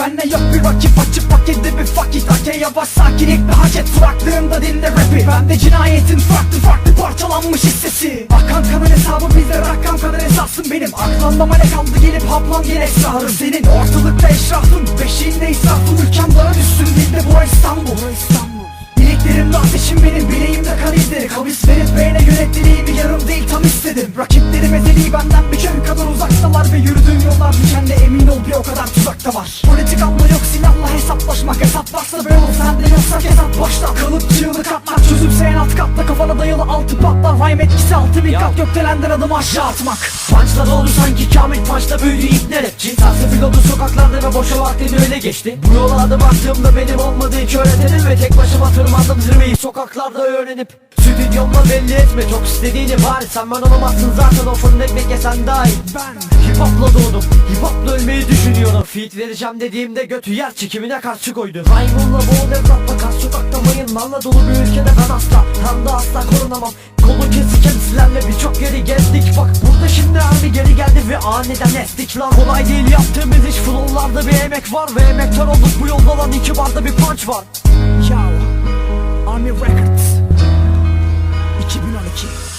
Bende yok bir rakip açıp hak edip bir fakit Hake yavaş sakin ekme hacet Duraklığımda dinle rapi. Bende cinayetin farklı farklı parçalanmış hissesi. Akan kanın hesabı bizde rakam kadar esasın benim. Aklanmama ne kaldı gelip haplan gel esrarım senin. Ortalıkta eşrafın beşiğinde israfın Ülkem dara düşsün dilde bu İstanbul. Bileklerimde ateşim benim bileğimde kan izleri. Kavis verip beyne yönettiğimi yarım değil tam istedim. Rakiplerim tuzakta var. Politik anla yok? Silahla hesaplaşmak Hesap varsa ben ol sende yoksa kesat başla. Kalıp çığlık atmak çözümse en alt katta. Kafana dayalı altı patlar. Rhyme etkisi altı bin kat. Gökdelenden adım aşağı atmak. Punchlar oldu sanki Kamil Punch'ta büyüdü ipne rapçi Tersi pilotu sokaklarda ve boşa vaktin öyle geçti. Bu yola adım attığımda benim olmadığı hiç öğretenim Ve tek başıma tırmandım zirveyi. Sokaklarda öğrenip Stüdyomda belli etme. Çok istediğini bari Sen ben olamazsın. Zaten o fırın ekmek yesen dahil. Ben Hip hopla doğdum. Hip Feat vereceğim dediğimde götü yer çekimine karşı koydu Rhyme'ımla boğul evlatla kas sokakta mayınlarla dolu bir ülkede ben asla Hem de asla korunamam. Kolu kesik silerle birçok yeri gezdik. Bak burada şimdi harbi geri geldi ve aniden estik lan. Kolay değil yaptığımız iş. Flowlarda bir emek var Ve emektar olduk. Bu yolda lan iki barda bir punch var. Yo Army Records. 2012